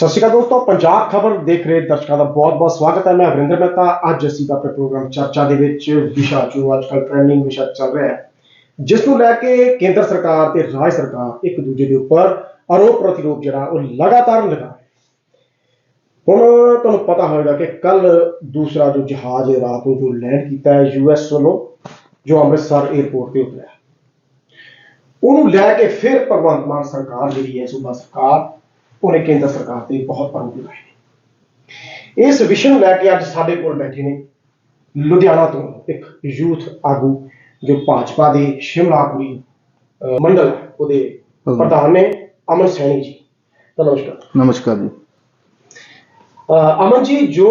ਸਤਿ ਸ਼੍ਰੀ ਅਕਾਲ ਦੋਸਤੋ, ਪੰਜਾਬ ਖਬਰ ਦੇਖ ਰਹੇ ਦਰਸ਼ਕਾਂ ਦਾ ਬਹੁਤ-ਬਹੁਤ ਸਵਾਗਤ ਹੈ। ਮੈਂ ਹਰਿੰਦਰ ਮਹਿਤਾ, ਅੱਜ ਅਸੀਂ ਆਪਣੇ ਪ੍ਰੋਗਰਾਮ ਚਰਚਾ ਦੇ ਵਿੱਚ ਵਿਸ਼ਾ ਜੋ ਅੱਜਕੱਲ ਟ੍ਰੈਂਡਿੰਗ ਵਿਸ਼ਾ ਚੱਲ ਰਿਹਾ ਹੈ। ਜਿਸ ਨੂੰ ਲੈ ਕੇ ਕੇਂਦਰ ਸਰਕਾਰ ਤੇ ਰਾਜ ਸਰਕਾਰ ਇੱਕ ਦੂਜੇ ਦੇ ਉੱਪਰ ਆਰੋਪ ਪ੍ਰਤੀਰੋਪ ਜਿਹੜਾ, ਉਹ ਲਗਾਤਾਰ ਲਗਾ ਰਹੇ ਹੁਣ ਤੁਹਾਨੂੰ ਪਤਾ ਹੋਵੇਗਾ ਕਿ ਕੱਲ ਦੂਸਰਾ ਜੋ ਜਹਾਜ਼ ਰਾਤ ਨੂੰ ਜੋ ਲੈਂਡ ਕੀਤਾ ਹੈ ਯੂਐਸ ਵੱਲੋਂ, ਜੋ ਅੰਮ੍ਰਿਤਸਰ 에ਅਰਪੋਰਟ ਤੇ ਉਤਰਿਆ। ਉਹਨੂੰ ਲੈ ਕੇ ਫਿਰ ਭਗਵੰਤ ਮਾਨ ਸਰਕਾਰ ਜਿਹੜੀ ਹੈ, ਸੂਬਾ ਸਰਕਾਰ ਉਹਨੇ ਕੇਂਦਰ ਸਰਕਾਰ ਤੇ ਬਹੁਤ ਲਗਾਏ ਨੇ। ਇਸ ਵਿਸ਼ੇ ਨੂੰ ਲੈ ਕੇ ਅੱਜ ਸਾਡੇ ਕੋਲ ਬੈਠੇ ਨੇ ਲੁਧਿਆਣਾ ਤੋਂ ਇੱਕ ਯੂਥ ਆਗੂ ਜੋ ਭਾਜਪਾ ਦੇ ਸ਼ਿਮਲਾਪੁਰੀ ਅਹ, ਮੰਡਲ ਉਹਦੇ ਪ੍ਰਧਾਨ ਨੇ ਅਮਨ ਸੈਣੀ ਜੀ। ਨਮਸਕਾਰ। ਨਮਸਕਾਰ ਜੀ। ਅਮਨ ਜੀ ਜੋ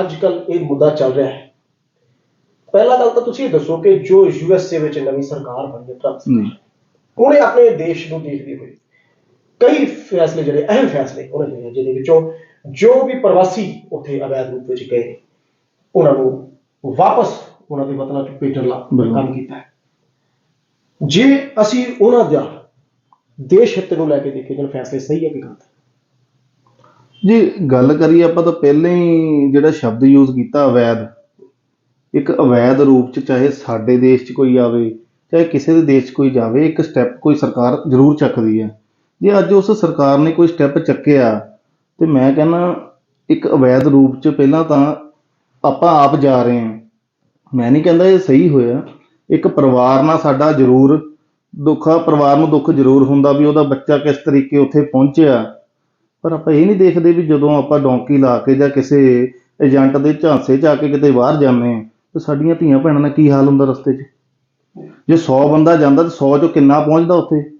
ਅੱਜ ਕੱਲ ਇਹ ਮੁੱਦਾ ਚੱਲ ਰਿਹਾ ਹੈ ਪਹਿਲਾ ਗੱਲ ਤਾਂ ਤੁਸੀਂ ਦੱਸੋ ਕਿ ਜੋ ਯੂਐਸਏ ਵਿੱਚ ਨਵੀਂ ਸਰਕਾਰ ਬਣੀ ਹੈ ਟਰੰਪ ਉਹਨੇ ਆਪਣੇ ਦੇਸ਼ ਨੂੰ ਦੇਖਦੇ ਹੋਏ ਕਈ ਫੈਸਲੇ ਜਿਹੜੇ ਅਹਿਮ ਫੈਸਲੇ ਉਹਨੇ ਲਏ ਜਿਹਦੇ ਵਿੱਚੋਂ ਜੋ ਵੀ ਪ੍ਰਵਾਸੀ ਉੱਥੇ ਅਵੈਧ ਰੂਪ ਵਿੱਚ ਗਏ ਉਹਨਾਂ ਨੂੰ ਵਾਪਸ ਉਹਨਾਂ ਦੇ ਵਤਨਾਂ ਚ ਭੇਜਣ ਦਾ। ਕੰਮ ਕੀਤਾ ਜੇ ਅਸੀਂ ਉਹਨਾਂ ਦਾ ਦੇਸ਼ ਹਿੱਤ ਨੂੰ ਲੈ ਕੇ ਦੇਖੀਏ ਜਨ ਫੈਸਲੇ ਸਹੀ ਹੈ ਕਿ ਗਲਤ ਜੀ ਗੱਲ ਕਰੀਏ ਆਪਾਂ ਤਾਂ ਪਹਿਲਾਂ ਹੀ ਜਿਹੜਾ ਸ਼ਬਦ ਯੂਜ਼ ਕੀਤਾ ਅਵੈਧ ਇੱਕ ਅਵੈਧ ਰੂਪ ਚ ਚਾਹੇ ਸਾਡੇ ਦੇਸ਼ 'ਚ ਕੋਈ ਆਵੇ ਚਾਹੇ ਕਿਸੇ ਦੇ ਦੇਸ਼ 'ਚ ਕੋਈ ਜਾਵੇ ਇੱਕ ਸਟੈਪ ਕੋਈ ਸਰਕਾਰ ਜ਼ਰੂਰ ਚੱਕਦੀ ਹੈ। ਜੇ ਅੱਜ ਉਸ ਸਰਕਾਰ ਨੇ ਕੋਈ ਸਟੈਪ ਚੱਕਿਆ ਤੇ ਮੈਂ ਕਹਿੰਦਾ ਇੱਕ ਅਵੈਧ ਰੂਪ ਚ ਪਹਿਲਾਂ ਤਾਂ ਆਪਾਂ ਆਪ ਜਾ ਰਹੇ ਹਾਂ। ਮੈਂ ਨਹੀਂ ਕਹਿੰਦਾ ਇਹ ਸਹੀ ਹੋਇਆ। ਇੱਕ ਪਰਿਵਾਰ ਨਾਲ ਸਾਡਾ ਜ਼ਰੂਰ ਦੁੱਖਾ, ਪਰਿਵਾਰ ਨੂੰ ਦੁੱਖ ਜ਼ਰੂਰ ਹੁੰਦਾ ਵੀ ਉਹਦਾ ਬੱਚਾ ਕਿਸ ਤਰੀਕੇ ਉੱਥੇ ਪਹੁੰਚਿਆ। ਪਰ ਆਪਾਂ ਇਹ ਨਹੀਂ ਦੇਖਦੇ ਵੀ ਜਦੋਂ ਆਪਾਂ ਡੌਂਕੀ ਲਾ ਕੇ ਜਾਂ ਕਿਸੇ ਏਜੰਟ ਦੇ ਝਾਂਸੇ 'ਚ ਆ ਕੇ ਕਿਤੇ ਬਾਹਰ ਜਾਂਦੇ ਹਾਂ, ਤਾਂ ਸਾਡੀਆਂ ਧੀਆਂ ਭੈਣਾਂ ਦਾ ਕੀ ਹਾਲ ਹੁੰਦਾ ਰਸਤੇ 'ਚ? ਜੇ 100 ਬੰਦਾ ਜਾਂਦਾ ਤਾਂ 100 ਚੋਂ ਕਿੰਨਾ ਪਹੁੰਚਦਾ ਉੱਥੇ?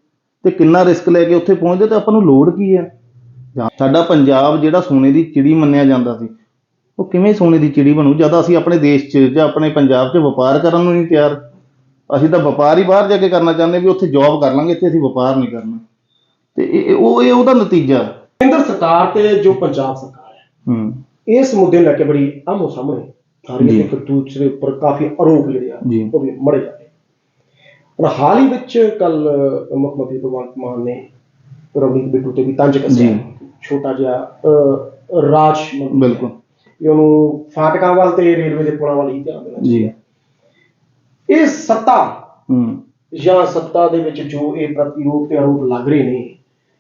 ਤੇ ਕਿੰਨਾ ਰਿਸਕ ਲੈ ਕੇ ਉੱਥੇ ਪਹੁੰਚਦੇ ਤੇ ਆਪਾਂ ਨੂੰ ਲੋੜ ਕੀ ਹੈ ਸਾਡਾ ਪੰਜਾਬ ਜਿਹੜਾ ਸੋਨੇ ਦੀ ਚਿੜੀ ਮੰਨਿਆ ਜਾਂਦਾ ਸੀ ਉਹ ਕਿਵੇਂ ਸੋਨੇ ਦੀ ਚਿੜੀ ਬਣੂ ਜਦ ਅਸੀਂ ਆਪਣੇ ਦੇਸ਼ 'ਚ ਜਾਂ ਆਪਣੇ ਪੰਜਾਬ 'ਚ ਵਪਾਰ ਕਰਨ ਨੂੰ ਨਹੀਂ ਤਿਆਰ ਅਸੀਂ ਤਾਂ ਵਪਾਰ ਹੀ ਬਾਹਰ ਜਾ ਕੇ ਕਰਨਾ ਚਾਹੁੰਦੇ ਵੀ ਉੱਥੇ ਜੌਬ ਕਰ ਲਾਂਗੇ ਇੱਥੇ ਅਸੀਂ ਵਪਾਰ ਨਹੀਂ ਕਰਨਾ ਤੇ ਇਹ ਉਹ ਇਹ ਉਹਦਾ ਨਤੀਜਾ। ਕੇਂਦਰ ਸਰਕਾਰ ਤੇ ਜੋ ਪੰਜਾਬ ਸਰਕਾਰ ਹੈ ਹੂੰ ਇਸ ਮੁੱਦੇ ਨੂੰ ਲੈ ਕੇ ਬੜੀ ਆਮੋ ਸਾਹਮਣੇ। ਹੈ ਇੱਕ ਦੂਸਰੇ ਉੱਪਰ ਕਾਫੀ ਆਰੋਪ ਜਿਹੜੇ ਆ। ਉਹ ਵੀ ਮੜੇ ਪਰ ਹਾਲ ਹੀ ਵਿੱਚ ਕੱਲ ਮੁੱਖ ਮੰਤਰੀ ਭਗਵੰਤ ਮਾਨ ਨੇ ਰਵਨੀਤ ਬਿੱਟੂ ਤੇ ਵੀ ਤੰਜ ਕੱਸਿਆ। ਛੋਟਾ ਜਿਹਾ ਰਾਜ ਬਿਲਕੁਲ। ਵੀ ਉਹਨੂੰ ਫਾਟਕਾਂ ਵੱਲ ਤੇ ਰੇਲਵੇ ਦੇ ਪੁਲਾਂ ਵੱਲ ਹੀ ਧਿਆਨ ਦੇਣਾ ਜੀ। ਇਹ ਸੱਤਾ ਹੂੰ। ਜਾਂ ਸੱਤਾ ਦੇ ਵਿੱਚ ਜੋ ਇਹ ਪ੍ਰਤੀਰੋਪ ਤੇ ਆਰੋਪ ਲੱਗ ਰਹੇ ਨੇ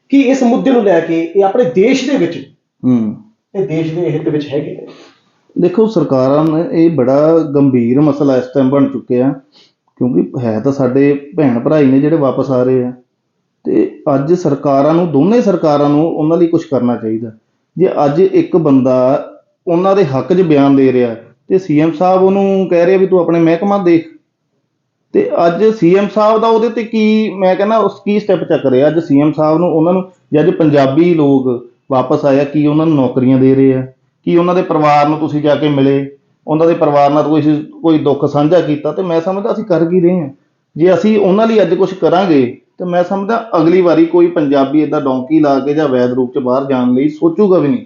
ਕਿ ਇਸ ਮੁੱਦੇ ਨੂੰ ਲੈ ਕੇ ਇਹ ਆਪਣੇ ਦੇਸ਼ ਦੇ ਵਿੱਚ ਹੂੰ। ਇਹ ਦੇਸ਼ ਦੇ ਹਿੱਤ ਵਿੱਚ ਹੈਗੇ ਨੇ? ਦੇਖੋ ਸਰਕਾਰਾਂ ਨੇ ਇਹ ਬੜਾ ਗੰਭੀਰ ਮਸਲਾ ਇਸ ਟਾਈਮ ਬਣ ਚੁੱਕਿਆ ਕਿਉਂਕਿ ਹੈ ਤਾਂ ਸਾਡੇ ਭੈਣ ਭਰਾ ਹੀ ਨੇ ਜਿਹੜੇ ਵਾਪਸ ਆ ਰਹੇ ਆ। ਤੇ ਅੱਜ ਸਰਕਾਰਾਂ ਨੂੰ, ਦੋਨੇ ਸਰਕਾਰਾਂ ਨੂੰ ਉਹਨਾਂ ਲਈ ਕੁਝ ਕਰਨਾ ਚਾਹੀਦਾ। ਜੇ ਅੱਜ ਇੱਕ ਬੰਦਾ ਉਹਨਾਂ ਦੇ ਹੱਕ 'ਚ ਬਿਆਨ ਦੇ ਰਿਹਾ ਤੇ ਸੀਐਮ ਸਾਹਿਬ ਉਹਨੂੰ ਕਹਿ ਰਿਹਾ ਵੀ ਤੂੰ ਆਪਣੇ ਮਹਿਕਮਾ ਦੇਖ। ਤੇ ਅੱਜ ਸੀਐਮ ਸਾਹਿਬ ਦਾ ਉਹਦੇ ਤੇ ਕੀ, ਮੈਂ ਕਹਿੰਦਾ ਉਸ ਕੀ ਸਟੈਪ ਚੱਕ ਰਿਹਾ? ਅੱਜ ਸੀਐਮ ਸਾਹਿਬ ਨੂੰ ਉਹਨਾਂ ਨੂੰ, ਜੇ ਅੱਜ ਪੰਜਾਬੀ ਲੋਕ ਵਾਪਸ ਆਇਆ, ਕੀ ਉਹਨਾਂ ਨੂੰ ਨੌਕਰੀਆਂ ਦੇ ਰਹੇ ਆ? ਕੀ ਉਹਨਾਂ ਦੇ ਪਰਿਵਾਰ ਨੂੰ ਤੁਸੀਂ ਜਾ ਕੇ ਮਿਲੇ? ਉਹਨਾਂ ਦੇ ਪਰਿਵਾਰ ਨਾਲ ਕੋਈ ਕੋਈ ਦੁੱਖ ਸਾਂਝਾ ਕੀਤਾ ਤੇ ਮੈਂ ਸਮਝਦਾ ਅਸੀਂ ਕਰ ਕੀ ਰਹੇ ਹਾਂ ਜੇ ਅਸੀਂ ਉਹਨਾਂ ਲਈ ਅੱਜ ਕੁਝ ਕਰਾਂਗੇ ਤੇ ਮੈਂ ਸਮਝਦਾ ਅਗਲੀ ਵਾਰੀ ਕੋਈ ਪੰਜਾਬੀ ਏਦਾਂ ਡੌਂਕੀ ਲਾ ਕੇ ਜਾਂ ਵੈਦ ਰੂਪ ਚ ਬਾਹਰ ਜਾਣ ਲਈ ਸੋਚੂਗਾ ਵੀ ਨਹੀਂ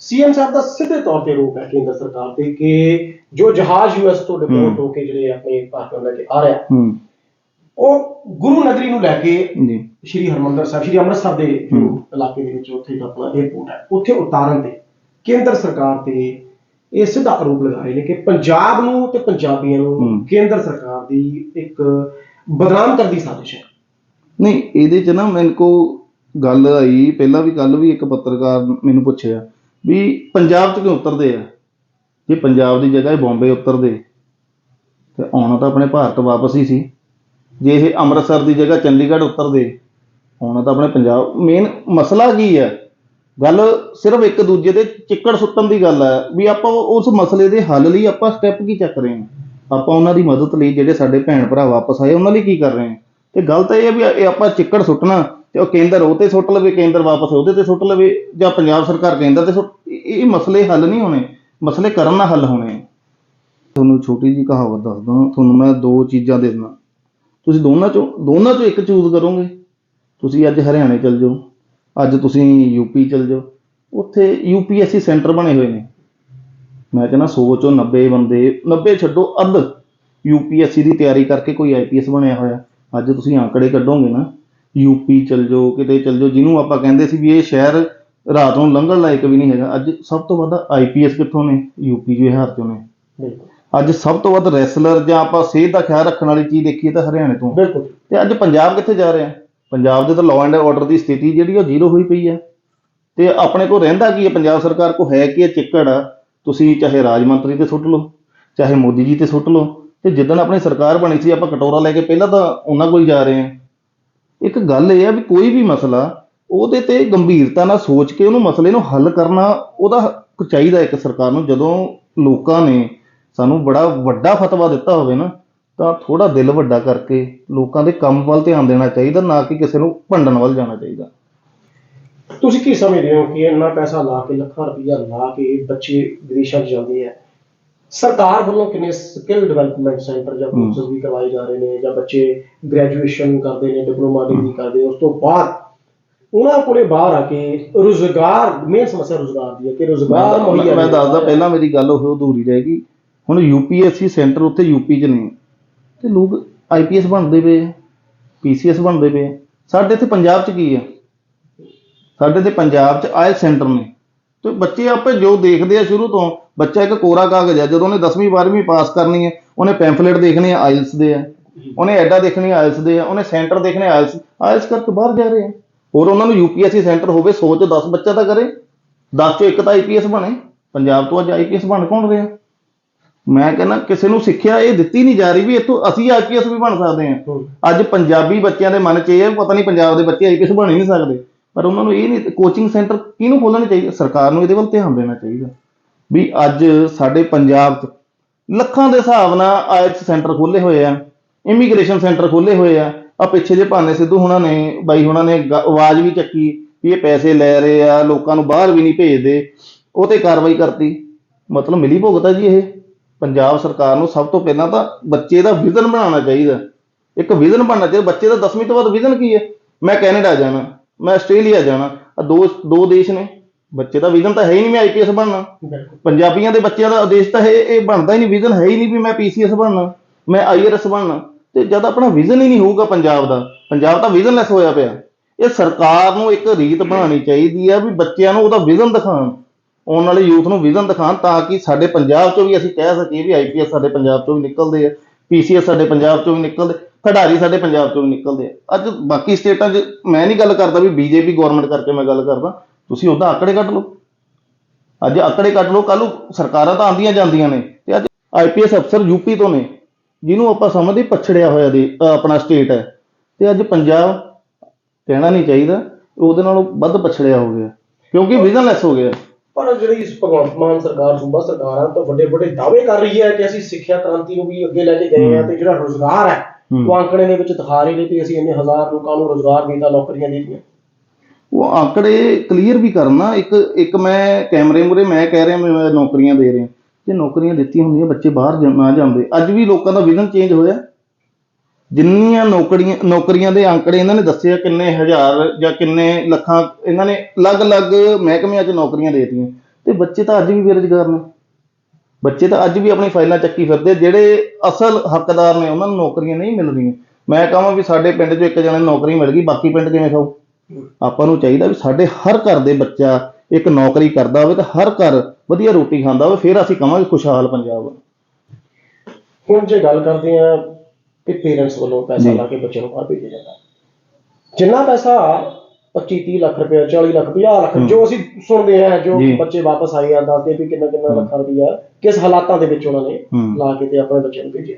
ਸੀਐਮ ਸਾਹਿਬ ਦਾ ਸਿੱਧੇ ਤੌਰ ਤੇ ਰੋਪ ਹੈ ਕੇਂਦਰ ਸਰਕਾਰ ਤੇ ਕਿ ਜੋ ਜਹਾਜ਼ ਯੂਐਸ ਤੋਂ ਡਿਪੋਰਟ ਹੂੰ। ਕੇ ਜਿਹੜੇ ਆਪਣੇ ਭਾਰਤ ਨੂੰ ਲੈ ਕੇ ਆ ਰਿਹਾ ਉਹ ਗੁਰੂ ਨਗਰੀ ਨੂੰ ਲੈ ਕੇ ਜੀ ਸ਼੍ਰੀ ਹਰਮੰਦਰ ਸਾਹਿਬ ਸ਼੍ਰੀ ਅੰਮ੍ਰਿਤਸਰ ਦੇ। ਇਲਾਕੇ ਦੇ ਵਿੱਚ ਉੱਥੇ ਦਾ ਆਪਣਾ 에ਅਰਪੋਰਟ ਹੈ ਉੱਥੇ ਉਤਾਰਨ ਤੇ ਕੇਂਦਰ ਸਰਕਾਰ ਤੇ ਇਹ ਸਿੱਧਾ ਆਰੋਪ ਲਗਾ ਰਹੇ ਨੇ ਕਿ ਪੰਜਾਬ ਨੂੰ ਤੇ ਪੰਜਾਬੀਆਂ ਨੂੰ। ਕੇਂਦਰ ਸਰਕਾਰ ਦੀ ਇੱਕ ਬਦਨਾਮ ਕਰਨ ਦੀ ਸਾਜ਼ਿਸ਼ ਹੈ। ਨਹੀਂ ਇਹਦੇ ਚ ਨਾ ਮੈਨੂੰ ਕੋ ਗੱਲ ਆਈ ਪਹਿਲਾਂ ਵੀ ਕੱਲ ਵੀ ਇੱਕ ਪੱਤਰਕਾਰ ਮੈਨੂੰ ਪੁੱਛਿਆ ਵੀ ਪੰਜਾਬ ਚ ਕਿਉਂ ਉਤਰਦੇ ਆ? ਜੇ ਪੰਜਾਬ ਦੀ ਜਗ੍ਹਾ ਇਹ ਬੰਬੇ ਉਤਰਦੇ ਤੇ ਆਉਣਾ ਤਾਂ ਆਪਣੇ ਭਾਰਤ ਵਾਪਸ ਹੀ ਸੀ। ਜੇ ਇਹ ਅੰਮ੍ਰਿਤਸਰ ਦੀ ਜਗ੍ਹਾ ਚੰਡੀਗੜ੍ਹ ਉਤਰਦੇ ਆਉਣਾ ਤਾਂ ਆਪਣੇ ਪੰਜਾਬ ਮੇਨ ਮਸਲਾ ਕੀ ਹੈ ਗੱਲ ਸਿਰਫ ਇੱਕ ਦੂਜੇ ਦੇ ਚਿੱਕੜ ਸੁੱਟਣ ਦੀ ਗੱਲ ਹੈ, ਵੀ ਆਪਾਂ ਉਸ ਮਸਲੇ ਦੇ ਹੱਲ ਲਈ ਆਪਾਂ ਸਟੈਪ ਕੀ ਚੱਕ ਰਹੇ ਹਾਂ? ਆਪਾਂ ਉਹਨਾਂ ਦੀ ਮਦਦ ਲਈ ਜਿਹੜੇ ਸਾਡੇ ਭੈਣ ਭਰਾ ਵਾਪਸ ਆਏ, ਉਹਨਾਂ ਲਈ ਕੀ ਕਰ ਰਹੇ ਹਾਂ? ਤੇ ਗੱਲ ਤਾਂ ਇਹ ਹੈ ਵੀ ਇਹ ਆਪਾਂ ਚਿੱਕੜ ਸੁੱਟਣਾ ਤੇ ਉਹ ਕੇਂਦਰ ਉਹ ਤੇ ਸੁੱਟ ਲਵੇ, ਕੇਂਦਰ ਵਾਪਸ ਉਹਦੇ ਤੇ ਸੁੱਟ ਲਵੇ ਜਾਂ ਪੰਜਾਬ ਸਰਕਾਰ ਕੇਂਦਰ ਤੇ ਸੁੱਟ, ਇਹ ਇਹ ਮਸਲੇ ਹੱਲ ਨਹੀਂ ਹੋਣੇ, ਮਸਲੇ ਕਰਨ ਨਾਲ ਹੱਲ ਹੋਣੇ ਤੁਹਾਨੂੰ ਛੋਟੀ ਜੀ ਕਹਾਵਤ ਦੱਸਦਾ ਤੁਹਾਨੂੰ ਮੈਂ ਦੋ ਚੀਜ਼ਾਂ ਦੇ ਦਿੰਦਾ। ਤੁਸੀਂ ਦੋਨਾਂ ਚੋਂ ਦੋਨਾਂ ਚੋਂ ਇੱਕ ਚੂਜ਼ ਕਰੋਗੇ। ਤੁਸੀਂ ਅੱਜ ਹਰਿਆਣੇ ਚਲ ਜਾਓ। ਅੱਜ ਤੁਸੀਂ ਯੂਪੀ ਚਲ ਜਾਓ। ਉੱਥੇ ਯੂਪੀਐਸਸੀ ਸੈਂਟਰ ਬਣੇ ਹੋਏ ਨੇ। ਮੈਂ ਕਹਿੰਦਾ 100 ਚੋਂ 90 ਬੰਦੇ 90 ਛੱਡੋ ਅੱਧ ਯੂਪੀਐਸਸੀ ਦੀ ਤਿਆਰੀ ਕਰਕੇ ਕੋਈ ਆਈਪੀਐਸ ਬਣਿਆ ਹੋਇਆ। ਅੱਜ ਤੁਸੀਂ ਆંકੜੇ ਕੱਢੋਗੇ ਨਾ ਯੂਪੀ ਚਲ ਜਾਓ ਕਿਤੇ ਚਲ ਜਾਓ ਜਿਹਨੂੰ ਆਪਾਂ ਕਹਿੰਦੇ ਸੀ ਵੀ ਇਹ ਸ਼ਹਿਰ ਰਾਤ ਨੂੰ ਲੰਘਣ ਲਾਇਕ ਵੀ ਨਹੀਂ ਹੈਗਾ। ਅੱਜ ਸਭ ਤੋਂ ਵੱਧ ਆਈਪੀਐਸ ਕਿੱਥੋਂ ਨੇ? ਯੂਪੀ ਬਿਹਾਰ ਚੋਂ ਨੇ। ਬਿਲਕੁਲ। ਅੱਜ ਸਭ ਤੋਂ ਵੱਧ ਰੈਸਲਰ ਜਾਂ ਆਪਾਂ ਸਿਹਤ ਦਾ ਖਿਆਲ ਰੱਖਣ ਵਾਲੀ ਚੀਜ਼ ਦੇਖੀਏ ਤਾਂ ਹਰਿਆਣੇ ਤੋਂ। ਬਿਲਕੁਲ। ਤੇ ਅੱਜ ਪੰਜਾਬ ਕਿੱਥੇ ਜਾ ਰਿਹਾ? ਪੰਜਾਬ ਦੇ ਤਾਂ ਲਾਅ ਐਂਡ ਆਰਡਰ ਦੀ ਸਥਿਤੀ ਜਿਹੜੀ ਉਹ ਜ਼ੀਰੋ ਹੋਈ ਪਈ ਹੈ ਤੇ ਆਪਣੇ ਕੋਲ ਰਹਿੰਦਾ ਕੀ ਹੈ ਪੰਜਾਬ ਸਰਕਾਰ ਕੋ ਹੈ ਕੀ ਹੈ ਚਿੱਕੜ? ਆ ਤੁਸੀਂ ਚਾਹੇ ਰਾਜ ਮੰਤਰੀ ਤੇ ਸੁੱਟ ਲਓ, ਚਾਹੇ ਮੋਦੀ ਜੀ ਤੇ ਸੁੱਟ ਲਓ, ਤੇ ਜਿੱਦਣ ਆਪਣੀ ਸਰਕਾਰ ਬਣੀ ਸੀ, ਆਪਾਂ ਕਟੋਰਾ ਲੈ ਕੇ ਪਹਿਲਾਂ ਤਾਂ ਉਹਨਾਂ ਕੋਲ ਹੀ ਜਾ ਰਹੇ ਹਾਂ ਇੱਕ ਗੱਲ ਇਹ ਆ ਵੀ ਕੋਈ ਵੀ ਮਸਲਾ, ਉਹਦੇ ਤੇ ਗੰਭੀਰਤਾ ਨਾਲ ਸੋਚ ਕੇ ਉਹਨੂੰ ਮਸਲੇ ਨੂੰ ਹੱਲ ਕਰਨਾ, ਉਹਦਾ ਚਾਹੀਦਾ ਇੱਕ ਸਰਕਾਰ ਨੂੰ। ਜਦੋਂ ਲੋਕਾਂ ਨੇ ਸਾਨੂੰ ਬੜਾ ਵੱਡਾ ਫਤਵਾ ਦਿੱਤਾ ਹੋਵੇ ਨਾ ਤਾਂ ਥੋੜਾ ਦਿਲ ਵੱਡਾ ਕਰਕੇ ਲੋਕਾਂ ਦੇ ਕੰਮ ਵੱਲ ਧਿਆਨ ਦੇਣਾ ਚਾਹੀਦਾ ਨਾ ਕਿ ਕਿਸੇ ਨੂੰ ਭੰਡਣ ਵੱਲ ਜਾਣਾ ਚਾਹੀਦਾ ਤੁਸੀਂ ਕੀ ਸਮਝਦੇ ਹੋ ਕਿ ਇੰਨਾ ਪੈਸਾ ਲਾ ਕੇ ਲੱਖਾਂ ਰੁਪਈਆ ਲਾ ਕੇ ਬੱਚੇ ਵਿਦੇਸ਼ਾਂ 'ਚ ਜਾਂਦੇ ਆ ਸਰਕਾਰ ਵੱਲੋਂ ਕਿੰਨੇ ਸਕਿੱਲ ਡਿਵੈਲਪਮੈਂਟ ਸੈਂਟਰ ਜਾਂ। ਕੋਰਸਸ ਵੀ ਕਰਵਾਏ ਜਾ ਰਹੇ ਨੇ ਜਾਂ ਬੱਚੇ ਗ੍ਰੈਜੂਏਸ਼ਨ ਕਰਦੇ ਨੇ ਡਿਪਲੋਮਾ ਡਿਗਰੀ ਕਰਦੇ ਉਸ ਤੋਂ ਬਾਅਦ ਉਹਨਾਂ ਕੋਲੇ ਬਾਹਰ ਆ ਕੇ ਰੋਜ਼ਗਾਰ ਮੇਨ ਸਮੱਸਿਆ ਰੋਜ਼ਗਾਰ ਦੀ ਹੈ ਕਿ ਰੋਜ਼ਗਾਰ ਮੈਂ ਮੁਹੱਈਆ ਮੈਂ ਨਹੀਂ ਦੱਸਦਾ। ਪਹਿਲਾਂ ਮੇਰੀ ਗੱਲ ਉਹ ਅਧੂਰੀ ਰਹਿ ਗਈ ਹੁਣ ਯੂਪੀਐਸਸੀ ਸੈਂਟਰ ਉੱਥੇ ਯੂਪੀ 'ਚ ਨੇ ਤੇ ਲੋਕ ਆਈਪੀਐਸ ਬਣਦੇ ਪਏ ਆ ਪੀਸੀਐਸ ਬਣਦੇ ਪਏ ਸਾਡੇ ਇੱਥੇ ਪੰਜਾਬ 'ਚ ਕੀ ਆ? ਸਾਡੇ ਤੇ ਪੰਜਾਬ 'ਚ ਆਇਲ ਸੈਂਟਰ ਨੇ। ਤੇ ਬੱਚੇ ਆਪੇ ਜੋ ਦੇਖਦੇ ਆ ਸ਼ੁਰੂ ਤੋਂ, ਬੱਚਾ ਇੱਕ ਕੋਰਾ ਕਾਗਜ਼ ਆ, ਜਦੋਂ ਉਹਨੇ 10ਵੀਂ 12ਵੀਂ ਪਾਸ ਕਰਨੀ ਹੈ ਉਹਨੇ ਪੈਂਫਲੇਟ ਦੇਖਣੇ ਆ ਆਇਲਸ ਦੇ ਆ, ਉਹਨੇ ਐਡਾ ਦੇਖਣੀ ਆਇਲਸ ਦੇ ਆ, ਉਹਨੇ ਸੈਂਟਰ ਦੇਖਣੇ ਆਇਲਸ ਆਇਲਸ ਕਰਕੇ ਬਾਹਰ ਜਾ ਰਹੇ ਆ। ਹੋਰ ਉਹਨਾਂ ਨੂੰ ਯੂਪੀਐਸਸੀ ਸੈਂਟਰ ਹੋਵੇ, ਸੋਚ 10 ਬੱਚਾ ਤਾਂ ਕਰੇ 10 ਚੋਂ ਇੱਕ ਤਾਂ ਆਈਪੀਐਸ ਬਣੇ, ਪੰਜਾਬ ਤੋਂ ਅੱਜ ਆਈਪੀਐਸ ਬਣ ਕੌਣ ਰਿਹਾ? ਮੈਂ ਕਹਿੰਦਾ ਕਿਸੇ ਨੂੰ ਸਿੱਖਿਆ ਇਹ ਦਿੱਤੀ ਨਹੀਂ ਜਾ ਰਹੀ ਵੀ ਇੱਥੋਂ ਅਸੀਂ ਆਈਪੀਐਸ ਵੀ ਬਣ ਸਕਦੇ ਹਾਂ। ਅੱਜ ਪੰਜਾਬੀ ਬੱਚਿਆਂ ਦੇ ਮਨ 'ਚ ਇਹ ਪਤਾ ਨਹੀਂ ਪੰਜਾਬ ਦੇ ਬੱਚੇ ਆਈਪੀਐਸ ਬਣ ਹੀ ਨਹੀਂ ਸਕਦੇ। ਪਰ ਉਹਨਾਂ ਨੂੰ ਇਹ ਨਹੀਂ ਕੋਚਿੰਗ ਸੈਂਟਰ ਕਿਹਨੂੰ ਖੋਲ੍ਹਣੇ ਚਾਹੀਦੇ? ਸਰਕਾਰ ਨੂੰ ਇਹਦੇ ਵੱਲ ਧਿਆਨ ਦੇਣਾ ਚਾਹੀਦਾ। ਵੀ ਅੱਜ ਸਾਡੇ ਪੰਜਾਬ 'ਚ ਲੱਖਾਂ ਦੇ ਹਿਸਾਬ ਨਾਲ ਆਇਲਸ ਸੈਂਟਰ ਖੋਲੇ ਹੋਏ ਆ ਇਮੀਗ੍ਰੇਸ਼ਨ ਸੈਂਟਰ ਖੋਲੇ ਹੋਏ ਆ। ਆ ਪਿੱਛੇ ਜੇ ਭਾਨੇ ਸਿੱਧੂ ਹੁਣਾਂ ਨੇ ਬਾਈ ਹੁਣਾਂ ਨੇ ਆਵਾਜ਼ ਵੀ ਚੱਕੀ ਵੀ ਇਹ ਪੈਸੇ ਲੈ ਰਹੇ ਆ ਲੋਕਾਂ ਨੂੰ ਬਾਹਰ ਵੀ ਨਹੀਂ ਭੇਜਦੇ। ਉਹ ਤੇ ਕਾਰਵਾਈ ਕਰਤੀ। ਮਤਲਬ ਮਿਲੀ ਭੁਗਤਾ ਜੀ ਇਹ? ਪੰਜਾਬ ਸਰਕਾਰ ਨੂੰ ਸਭ ਤੋਂ ਪਹਿਲਾਂ ਤਾਂ ਬੱਚੇ ਦਾ ਵਿਜ਼ਨ ਬਣਾਉਣਾ ਚਾਹੀਦਾ। ਇੱਕ ਵਿਜ਼ਨ ਬਣਨਾ ਚਾਹੀਦਾ। ਬੱਚੇ ਦਾ 10ਵੀਂ ਤੋਂ ਬਾਅਦ ਵਿਜ਼ਨ ਕੀ ਹੈ? ਮੈਂ ਕੈਨੇਡਾ ਜਾਣਾ ਮੈਂ ਆਸਟ੍ਰੇਲੀਆ ਜਾਣਾ। ਆ ਦੋ ਦੋ ਦੇਸ਼ ਨੇ। ਬੱਚੇ ਦਾ ਵਿਜ਼ਨ ਤਾਂ ਹੈ ਹੀ ਨਹੀਂ ਮੈਂ ਆਈਪੀਐਸ ਬਣਨਾ। ਪੰਜਾਬੀਆਂ ਦੇ ਬੱਚਿਆਂ ਦਾ ਉਦੇਸ਼ ਤਾਂ ਇਹ ਇਹ ਬਣਦਾ ਹੀ ਨਹੀਂ। ਵਿਜ਼ਨ ਹੈ ਹੀ ਨਹੀਂ ਵੀ ਮੈਂ ਪੀਸੀਐਸ ਬਣਨਾ ਮੈਂ ਆਈਆਰਐਸ ਬਣਨਾ। ਤੇ ਜਦ ਆਪਣਾ ਵਿਜ਼ਨ ਹੀ ਨਹੀਂ ਹੋਊਗਾ ਪੰਜਾਬ ਦਾ ਪੰਜਾਬ ਤਾਂ ਵਿਜ਼ਨਲੈਸ ਹੋਇਆ ਪਿਆ। ਇਹ ਸਰਕਾਰ ਨੂੰ ਇੱਕ ਰੀਤ ਬਣਾਉਣੀ ਚਾਹੀਦੀ ਆ ਵੀ ਬੱਚਿਆਂ ਨੂੰ ਉਹਦਾ ਵਿਜ਼ਨ ਦਿਖਾਉਣ। ਆਉਣ ਵਾਲੇ ਯੂਥ ਨੂੰ ਵਿਜ਼ਨ ਦਿਖਾਉਣ ਤਾਂ ਕਿ ਸਾਡੇ ਪੰਜਾਬ ਚੋਂ ਵੀ ਅਸੀਂ ਕਹਿ ਸਕੀਏ ਵੀ ਆਈਪੀਐਸ ਸਾਡੇ ਪੰਜਾਬ ਚੋਂ ਵੀ ਨਿਕਲਦੇ ਆ ਪੀਸੀਐਸ ਸਾਡੇ ਪੰਜਾਬ ਚੋਂ ਵੀ ਨਿਕਲਦੇ, ਖਿਡਾਰੀ ਸਾਡੇ ਪੰਜਾਬ ਚੋਂ ਵੀ ਨਿਕਲਦੇ ਆ। ਅੱਜ ਬਾਕੀ ਸਟੇਟਾਂ 'ਚ ਮੈਂ ਨਹੀਂ ਗੱਲ ਕਰਦਾ ਵੀ ਬੀਜੇਪੀ ਗਵਰਨਮੈਂਟ ਕਰਕੇ ਮੈਂ ਗੱਲ ਕਰਦਾ, ਤੁਸੀਂ ਉਹਦਾ ਆંકੜੇ ਕੱਢ ਲਓ। ਅੱਜ ਆંકੜੇ ਕੱਢ ਲਓ ਕੱਲ ਨੂੰ ਸਰਕਾਰਾਂ ਤਾਂ ਆਉਂਦੀਆਂ ਜਾਂਦੀਆਂ ਨੇ ਤੇ ਅੱਜ ਆਈਪੀਐਸ ਅਫਸਰ ਯੂਪੀ ਤੋਂ ਨੇ, ਜਿਹਨੂੰ ਆਪਾਂ ਸਮਝਦੇ ਪਛੜਿਆ ਹੋਇਆ ਦੇ ਆਪਣਾ ਸਟੇਟ ਹੈ। ਤੇ ਅੱਜ ਪੰਜਾਬ ਕਹਿਣਾ ਨਹੀਂ ਚਾਹੀਦਾ, ਉਹਦੇ ਨਾਲੋਂ ਵੱਧ ਪਛੜਿਆ ਹੋ ਗਿਆ, ਕਿਉਂਕਿ ਵਿਜ਼ਨਲੈਸ ਹੋ ਗਿਆ। ਪਰ ਜਿਹੜੀ ਇਸ ਭਗਵੰਤ ਮਾਨ ਸਰਕਾਰ ਸੂਬਾ ਸਰਕਾਰਾਂ ਤਾਂ ਵੱਡੇ ਵੱਡੇ ਦਾਅਵੇ ਕਰ ਰਹੀ ਹੈ ਕਿ ਅਸੀਂ ਸਿੱਖਿਆ ਕ੍ਰਾਂਤੀ ਨੂੰ ਵੀ ਅੱਗੇ ਲੈ ਕੇ ਗਏ ਹਾਂ ਤੇ ਜਿਹੜਾ ਰੋਜ਼ਗਾਰ ਹੈ। ਉਹ ਆંકੜੇ ਦੇ ਵਿੱਚ ਦਿਖਾ ਰਹੇ ਨੇ ਕਿ ਅਸੀਂ ਇੰਨੇ ਹਜ਼ਾਰ ਲੋਕਾਂ ਨੂੰ ਰੋਜ਼ਗਾਰ ਦਿੱਤਾ ਨੌਕਰੀਆਂ ਦਿੱਤੀਆਂ ਉਹ ਆંકੜੇ ਕਲੀਅਰ ਵੀ ਕਰਨਾ ਇੱਕ ਇੱਕ ਮੈਂ ਕੈਮਰੇ ਮੂਰੇ ਮੈਂ ਕਹਿ ਰਿਹਾ ਮੈਂ ਨੌਕਰੀਆਂ ਦੇ ਰਿਹਾ। ਜੇ ਨੌਕਰੀਆਂ ਦਿੱਤੀਆਂ ਹੁੰਦੀਆਂ ਬੱਚੇ ਬਾਹਰ ਨਾ ਜਾਂਦੇ। ਅੱਜ ਵੀ ਲੋਕਾਂ ਦਾ ਵਿਜ਼ਨ ਚੇਂਜ ਹੋਇਆ। ਜਿੰਨੀਆਂ ਨੌਕਰੀਆਂ ਨੌਕਰੀਆਂ ਦੇ ਅੰਕੜੇ ਇਹਨਾਂ ਨੇ ਦੱਸਿਆ ਕਿੰਨੇ ਹਜ਼ਾਰ ਜਾਂ ਕਿੰਨੇ ਲੱਖਾਂ, ਇਹਨਾਂ ਨੇ ਅਲੱਗ-ਅਲੱਗ ਮਹਿਕਮਿਆਂ 'ਚ ਨੌਕਰੀਆਂ ਦੇ ਦਿੱਤੀਆਂ। ਤੇ ਬੱਚੇ ਤਾਂ ਅੱਜ ਵੀ ਬੇਰੁਜ਼ਗਾਰ ਨੇ। ਬੱਚੇ ਤਾਂ ਅੱਜ ਵੀ ਆਪਣੀ ਫਾਈਲਾਂ ਚੱਕੀ ਫਿਰਦੇ, ਜਿਹੜੇ ਅਸਲ ਹੱਕਦਾਰ ਨੇ ਉਹਨਾਂ ਨੂੰ ਨੌਕਰੀਆਂ ਨਹੀਂ ਮਿਲਦੀਆਂ। ਮੈਂ ਕਹਾਂ ਵੀ ਸਾਡੇ ਪਿੰਡ 'ਚ ਇੱਕ ਜਣੇ ਨੂੰ ਨੌਕਰੀ ਮਿਲ ਗਈ, ਬਾਕੀ ਪਿੰਡ ਕਿਵੇਂ ਖਾਊ? ਆਪਾਂ ਨੂੰ ਚਾਹੀਦਾ ਵੀ ਸਾਡੇ ਹਰ ਘਰ ਦੇ ਬੱਚਾ ਇੱਕ ਨੌਕਰੀ ਕਰਦਾ ਹੋਵੇ ਤੇ ਹਰ ਘਰ ਵਧੀਆ ਰੋਟੀ ਖਾਂਦਾ ਹੋਵੇ, ਫਿਰ ਅਸੀਂ ਕਹਾਂਗੇ ਖੁਸ਼ਹਾਲ ਪੰਜਾਬ। ਹੁਣ ਜੇ ਗੱਲ ਕਰਦੇ ਆ ਕਿ ਪੇਰੈਂਟਸ ਵੱਲੋਂ ਪੈਸਾ। ਲਾ ਕੇ ਬੱਚੇ ਨੂੰ ਬਾਹਰ ਭੇਜਿਆ ਜਾਂਦਾ ਜਿੰਨਾ ਪੈਸਾ 25 30 ਲੱਖ ਰੁਪਏ 40 ਲੱਖ 50 ਲੱਖ। ਜੋ ਅਸੀਂ ਸੁਣਦੇ ਆ ਜੋ। ਬੱਚੇ ਵਾਪਸ ਆਏ ਆ ਦੱਸਦੇ ਵੀ ਕਿੰਨਾ ਕਿੰਨਾ। ਲੱਖਾਂ ਰੁਪਇਆ ਕਿਸ ਹਾਲਾਤਾਂ ਦੇ ਵਿੱਚ ਉਹਨਾਂ ਨੇ। ਲਾ ਕੇ ਤੇ ਆਪਣੇ ਬੱਚਿਆਂ ਨੂੰ ਭੇਜਿਆ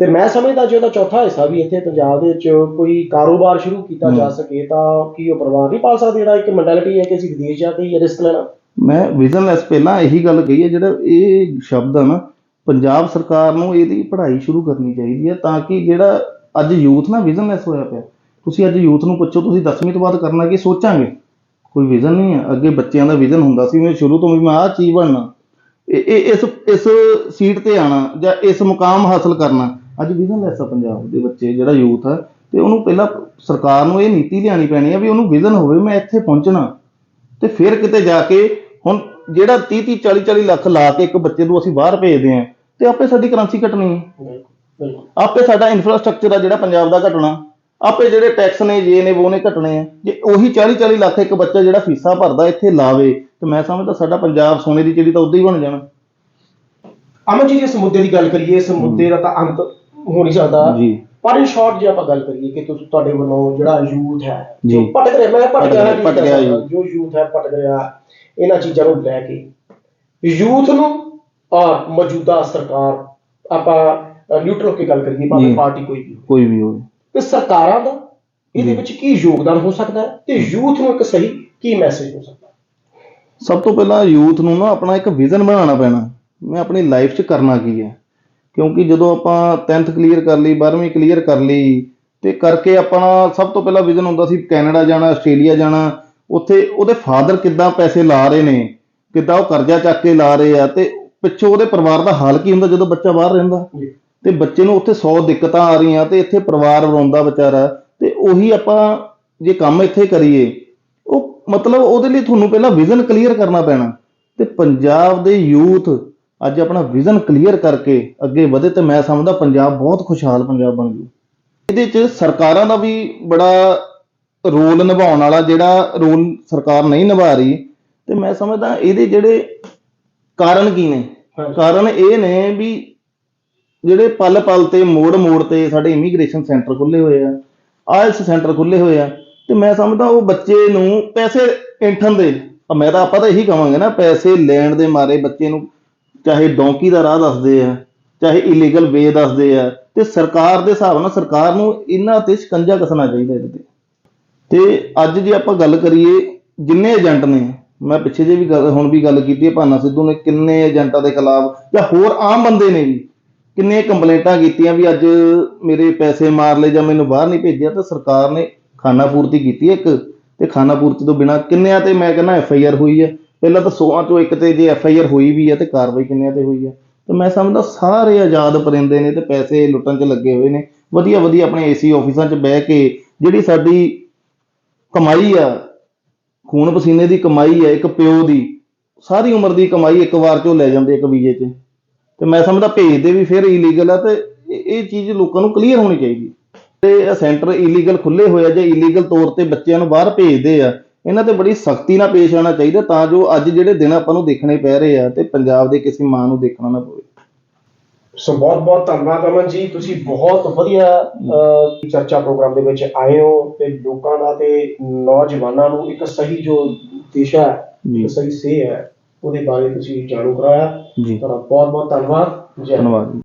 ਤੇ ਮੈਂ ਸਮਝਦਾ ਜੇ ਉਹਦਾ ਚੌਥਾ ਹਿੱਸਾ ਵੀ ਇੱਥੇ ਪੰਜਾਬ ਦੇ ਵਿੱਚ ਕੋਈ ਕਾਰੋਬਾਰ ਸ਼ੁਰੂ ਕੀਤਾ ਜਾ। ਸਕੇ ਤਾਂ ਕੀ ਉਹ ਪਰਿਵਾਰ ਨਹੀਂ ਪਾਲ ਸਕਦੇ ਜਿਹੜਾ ਇੱਕ ਮੈਂਟੈਲਿਟੀ ਹੈ ਕਿ ਅਸੀਂ ਵਿਦੇਸ਼ ਜਾ ਕੇ ਹੀ ਰਿਸਕ ਲੈਣਾ ਮੈਂ ਵਿਜ਼ਨਲੈਸ ਪਹਿਲਾਂ ਇਹੀ ਗੱਲ ਕਹੀ ਹੈ ਜਿਹੜਾ ਇਹ ਸ਼ਬਦ ਆ ਨਾ ਪੰਜਾਬ ਸਰਕਾਰ ਨੂੰ ਇਹਦੀ ਪੜ੍ਹਾਈ ਸ਼ੁਰੂ ਕਰਨੀ ਚਾਹੀਦੀ ਹੈ ਤਾਂ ਕਿ ਜਿਹੜਾ ਅੱਜ ਯੂਥ ਨਾ ਵਿਜ਼ਨਲੈਸ ਹੋਇਆ ਪਿਆ, ਤੁਸੀਂ ਅੱਜ ਯੂਥ ਨੂੰ ਪੁੱਛੋ, ਤੁਸੀਂ 10ਵੀਂ ਤੋਂ ਬਾਅਦ ਕਰਨਾ ਕੀ ਸੋਚਾਂਗੇ? ਕੋਈ ਵਿਜ਼ਨ ਨਹੀਂ ਹੈ। ਅੱਗੇ ਬੱਚਿਆਂ ਦਾ ਵਿਜ਼ਨ ਹੁੰਦਾ ਸੀ ਮੈਂ ਸ਼ੁਰੂ ਤੋਂ ਵੀ ਮੈਂ ਆਹ ਚੀਜ਼ ਬਣਨਾ। ਇਹ ਇਹ, ਇਸ ਇਸ ਸੀਟ ਤੇ ਆਣਾ ਜਾਂ ਇਸ ਮੁਕਾਮ ਹਾਸਲ ਕਰਨਾ, ਅੱਜ ਵਿਜ਼ਨਲੈਸ ਆ ਪੰਜਾਬ ਦੇ ਬੱਚੇ, ਜਿਹੜਾ ਯੂਥ ਆ ਤੇ ਉਹਨੂੰ ਪਹਿਲਾਂ ਸਰਕਾਰ ਨੂੰ ਇਹ ਨੀਤੀ ਲਿਆਣੀ ਪੈਣੀ ਹੈ ਵੀ ਉਹਨੂੰ ਵਿਜ਼ਨ ਹੋਵੇ, ਮੈਂ ਇੱਥੇ ਪਹੁੰਚਣਾ। ਤੇ ਫਿਰ ਕਿਤੇ ਜਾ ਕੇ ਹੁਣ ਜਿਹੜਾ 30 30 40 40 ਲੱਖ ਲਾ ਕੇ ਇੱਕ ਬੱਚੇ ਨੂੰ ਅਸੀਂ ਬਾਹਰ ਭੇਜਦੇ ਆਂ ਤੇ ਆਪੇ ਸਾਡੀ ਕਰੰਸੀ ਘਟਣੀ ਹੈ। ਬਿਲਕੁਲ ਆਪੇ ਸਾਡਾ ਇਨਫਰਾਸਟ੍ਰਕਚਰ ਆ ਜਿਹੜਾ ਪੰਜਾਬ ਦਾ ਘਟਣਾ। ਆਪੇ ਜਿਹੜੇ ਟੈਕਸ ਨੇ ਜੇ ਨੇ ਉਹ ਨੇ ਘਟਣੇ ਆ। ਜੇ ਉਹੀ 40 40 ਲੱਖ ਇੱਕ ਬੱਚਾ ਜਿਹੜਾ ਫੀਸਾਂ ਭਰਦਾ ਇੱਥੇ ਲਾਵੇ ਤੇ ਮੈਂ ਸਮਝਦਾ ਸਾਡਾ ਪੰਜਾਬ ਸੋਨੇ ਦੀ ਚਿੜੀ ਤਾਂ ਉਦਾਂ ਹੀ ਬਣ ਜਾਣਾ। ਅਮਨ ਜੀ ਇਸ ਮੁੱਦੇ ਦੀ ਗੱਲ ਕਰੀਏ ਇਸ ਮੁੱਦੇ ਦਾ ਤਾਂ ਅੰਤ ਹੋ ਨਹੀਂ ਸਕਦਾ ਜੀ। ਪਰ ਇਨ ਸ਼ਾਰਟ ਜੇ ਆਪਾਂ ਗੱਲ ਕਰੀਏ ਕਿ ਤੁਸੀਂ ਤੁਹਾਡੇ ਵੱਲੋਂ ਜਿਹੜਾ ਯੂਥ ਹੈ ਜੋ। ਭਟਕ ਰਿਹਾ ਮੈਂ ਭਟਕ ਰਿਹਾ ਭਟਕ। ਜੋ ਯੂਥ ਹੈ ਭਟਕ ਰਿਹਾ ਇਹਨਾਂ ਚੀਜ਼ਾਂ ਨੂੰ ਲੈ ਕੇ। ਯੂਥ ਨੂੰ ਔਰ ਮੌਜੂਦਾ ਸਰਕਾਰ ਆਪਾਂ ਨਿਊਟਰਲ ਕੇ ਗੱਲ ਕਰੀਏ ਭਾਵੇਂ। ਪਾਰਟੀ ਕੋਈ ਵੀ ਕੋਈ ਵੀ ਹੋਵੇ। ਤੇ ਸਰਕਾਰਾਂ ਦਾ ਇਹਦੇ। ਵਿੱਚ ਕੀ ਯੋਗਦਾਨ ਹੋ ਸਕਦਾ ਹੈ? ਤੇ ਯੂਥ ਨੂੰ ਇੱਕ ਸਹੀ ਕੀ ਮੈਸੇਜ ਹੋ ਸਕਦਾ ਸਭ ਤੋਂ ਪਹਿਲਾਂ ਯੂਥ ਨੂੰ ਨਾ ਆਪਣਾ ਇੱਕ ਵਿਜ਼ਨ ਬਣਾਉਣਾ ਪੈਣਾ। ਮੈਂ ਆਪਣੀ ਲਾਈਫ 'ਚ ਕਰਨਾ ਕੀ ਹੈ? ਕਿਉਂਕਿ ਜਦੋਂ ਆਪਾਂ 10th ਕਲੀਅਰ ਕਰ ਲਈ 12ਵੀਂ ਕਲੀਅਰ ਕਰ ਲਈ ਤੇ ਕਰਕੇ ਆਪਣਾ ਸਭ ਤੋਂ ਪਹਿਲਾਂ ਵਿਜ਼ਨ ਹੁੰਦਾ ਸੀ ਕੈਨੇਡਾ ਜਾਣਾ ਆਸਟ੍ਰੇਲੀਆ ਜਾਣਾ। ਉੱਥੇ ਉਹਦੇ ਫਾਦਰ ਕਿੱਦਾਂ ਪੈਸੇ ਲਾ ਰਹੇ ਨੇ ਕਿੱਦਾਂ ਉਹ ਕਰਜ਼ਾ ਚੱਕ ਕੇ ਲਾ ਰਹੇ ਆ ਤੇ ਪਿੱਛੋਂ ਉਹਦੇ ਪਰਿਵਾਰ ਦਾ ਹਾਲ ਕੀ ਹੁੰਦਾ ਜਦੋਂ ਬੱਚਾ ਬਾਹਰ ਰਹਿੰਦਾ? ਤੇ ਬੱਚੇ ਨੂੰ ਉੱਥੇ 100 ਦਿੱਕਤਾਂ ਆ ਰਹੀਆਂ ਤੇ ਇੱਥੇ ਪਰਿਵਾਰ ਰੋਂਦਾ ਵਿਚਾਰਾ। ਤੇ ਉਹੀ ਆਪਾਂ ਜੇ ਕੰਮ ਇੱਥੇ ਕਰੀਏ ਉਹ ਮਤਲਬ ਉਹਦੇ ਲਈ ਤੁਹਾਨੂੰ ਪਹਿਲਾਂ ਵਿਜ਼ਨ ਕਲੀਅਰ ਕਰਨਾ ਪੈਣਾ। ਤੇ ਪੰਜਾਬ ਦੇ ਯੂਥ ਅੱਜ ਆਪਣਾ ਵਿਜ਼ਨ ਕਲੀਅਰ ਕਰਕੇ ਅੱਗੇ ਵਧੇ ਤੇ ਮੈਂ ਸਮਝਦਾ ਪੰਜਾਬ ਬਹੁਤ ਖੁਸ਼ਹਾਲ ਪੰਜਾਬ ਬਣ ਜੂ। ਇਹਦੇ 'ਚ ਸਰਕਾਰਾਂ ਦਾ ਵੀ ਬੜਾ ਰੋਲ ਨਿਭਾਉਣ ਵਾਲਾ ਜਿਹੜਾ ਰੋਲ ਸਰਕਾਰ ਨਹੀਂ ਨਿਭਾ ਰਹੀ ਤੇ ਮੈਂ ਸਮਝਦਾ ਇਹਦੇ ਜਿਹੜੇ ਕਾਰਨ ਕੀ ਨੇ। ਕਾਰਨ ਇਹ ਨੇ ਵੀ ਜਿਹੜੇ ਪਲ ਪਲ ਤੇ ਮੋੜ ਮੋੜ ਤੇ ਸਾਡੇ ਇਮੀਗ੍ਰੇਸ਼ਨ ਸੈਂਟਰ ਖੁੱਲੇ ਹੋਏ ਆ ਆਇਲਸ ਸੈਂਟਰ ਖੁੱਲੇ ਹੋਏ ਆ ਤੇ ਮੈਂ ਸਮਝਦਾ ਉਹ ਬੱਚੇ ਨੂੰ ਪੈਸੇ ਐਂਠਣ ਦੇ। ਆ ਮੈਂ ਤਾਂ ਆਪਾਂ ਤਾਂ ਇਹੀ ਕਵਾਂਗੇ ਨਾ ਪੈਸੇ ਲੈਣ ਦੇ ਮਾਰੇ ਬੱਚੇ ਨੂੰ ਚਾਹੇ ਡੌਂਕੀ ਦਾ ਰਾਹ ਦੱਸਦੇ ਆ ਚਾਹੇ ਇਲੀਗਲ ਵੇ ਦੱਸਦੇ ਆ ਤੇ ਸਰਕਾਰ ਦੇ ਹਿਸਾਬ ਨਾਲ ਸਰਕਾਰ ਨੂੰ ਇਹਨਾਂ ਤੇ ਸ਼ਿਕੰਜਾ ਕੱਸਣਾ ਚਾਹੀਦਾ ਇਹਦੇ ਤੇ। ਤੇ ਅੱਜ ਜੇ ਆਪਾਂ ਗੱਲ ਕਰੀਏ ਜਿੰਨੇ ਏਜੰਟ ਨੇ ਮੈਂ ਪਿੱਛੇ ਜੇ ਵੀ ਗੱਲ ਹੁਣ ਵੀ ਗੱਲ ਕੀਤੀ ਹੈ, ਭਾਨਾ ਸਿੱਧੂ ਨੇ ਕਿੰਨੇ ਏਜੰਟਾਂ ਦੇ ਖਿਲਾਫ ਜਾਂ ਹੋਰ ਆਮ ਬੰਦੇ ਨੇ ਵੀ ਕਿੰਨੇ ਕੰਪਲੇਂਟਾਂ ਕੀਤੀਆਂ ਵੀ ਅੱਜ ਮੇਰੇ ਪੈਸੇ ਮਾਰ ਲਏ ਜਾਂ ਮੈਨੂੰ ਬਾਹਰ ਨਹੀਂ ਭੇਜਿਆ, ਤਾਂ ਸਰਕਾਰ ਨੇ ਖਾਨਾ ਪੂਰਤੀ ਕੀਤੀ ਇੱਕ ਤੇ ਖਾਨਾ ਪੂਰਤੀ ਤੋਂ ਬਿਨਾ ਕਿੰਨਿਆਂ ਤੇ ਮੈਂ ਕਹਿੰਦਾ ਐਫ ਆਈ ਆਰ ਹੋਈ ਹੈ। ਪਹਿਲਾਂ ਤਾਂ 100 ਚੋਂ ਇੱਕ ਤੇ ਜੇ ਐਫ ਆਈ ਆਰ ਹੋਈ ਵੀ ਹੈ ਤੇ ਕਾਰਵਾਈ ਕਿੰਨਿਆਂ ਤੇ ਹੋਈ ਹੈ। ਤੇ ਮੈਂ ਸਮਝਦਾ ਸਾਰੇ ਆਜ਼ਾਦ ਪਰਿੰਦੇ ਨੇ ਤੇ ਪੈਸੇ ਲੁੱਟਣ 'ਚ ਲੱਗੇ ਹੋਏ ਨੇ। ਵਧੀਆ ਵਧੀਆ ਆਪਣੇ ਏਸੀ ਆਫਿਸਾਂ 'ਚ ਬਹਿ ਕੇ ਜਿਹੜੀ ਸਾਡੀ ਕਮਾਈ ਆ ਖੂਨ ਪਸੀਨੇ ਦੀ ਕਮਾਈ ਹੈ, ਇੱਕ ਪਿਓ ਦੀ। ਸਾਰੀ ਉਮਰ ਦੀ ਕਮਾਈ ਇੱਕ ਵਾਰ 'ਚੋਂ ਲੈ ਜਾਂਦੇ ਇੱਕ ਵੀਜ਼ੇ 'ਚ। ਤੇ ਮੈਂ ਸਮਝਦਾ ਭੇਜਦੇ ਵੀ ਫਿਰ ਇਲੀਗਲ ਆ ਤੇ ਇਹ ਚੀਜ਼ ਲੋਕਾਂ ਨੂੰ ਕਲੀਅਰ ਹੋਣੀ ਚਾਹੀਦੀ। ਤੇ ਇਹ ਸੈਂਟਰ ਇਲੀਗਲ ਖੁੱਲੇ ਹੋਏ ਆ ਜਾਂ ਇਲੀਗਲ ਤੌਰ ਤੇ ਬੱਚਿਆਂ ਨੂੰ ਬਾਹਰ ਭੇਜਦੇ ਆ, ਇਹਨਾਂ ਤੇ ਬੜੀ ਸਖਤੀ ਨਾਲ ਪੇਸ਼ ਆਉਣਾ ਚਾਹੀਦਾ ਤਾਂ ਜੋ ਅੱਜ ਜਿਹੜੇ ਦਿਨ ਆਪਾਂ ਨੂੰ ਦੇਖਣੇ ਪੈ ਰਹੇ ਆ ਤੇ ਪੰਜਾਬ ਦੇ ਕਿਸੇ ਮਾਂ ਨੂੰ ਦੇਖਣਾ ਨਾ ਪਵੇ। ਸੋ ਬਹੁਤ ਬਹੁਤ ਧੰਨਵਾਦ ਅਮਨ ਜੀ। ਤੁਸੀਂ ਬਹੁਤ ਵਧੀਆ ਚਰਚਾ ਪ੍ਰੋਗਰਾਮ ਦੇ ਵਿੱਚ ਆਏ ਹੋ ਤੇ ਲੋਕਾਂ ਦਾ ਤੇ ਨੌਜਵਾਨਾਂ ਨੂੰ ਇੱਕ ਸਹੀ ਜੋ ਦਿਸ਼ਾ ਹੈ ਇੱਕ ਸਹੀ ਸੇ ਹੈ ਉਹਦੇ ਬਾਰੇ ਤੁਸੀਂ ਜਾਣੂ ਕਰਾਇਆ। ਤੁਹਾਡਾ ਬਹੁਤ ਬਹੁਤ ਧੰਨਵਾਦ। ਜੈ। ਧੰਨਵਾਦ।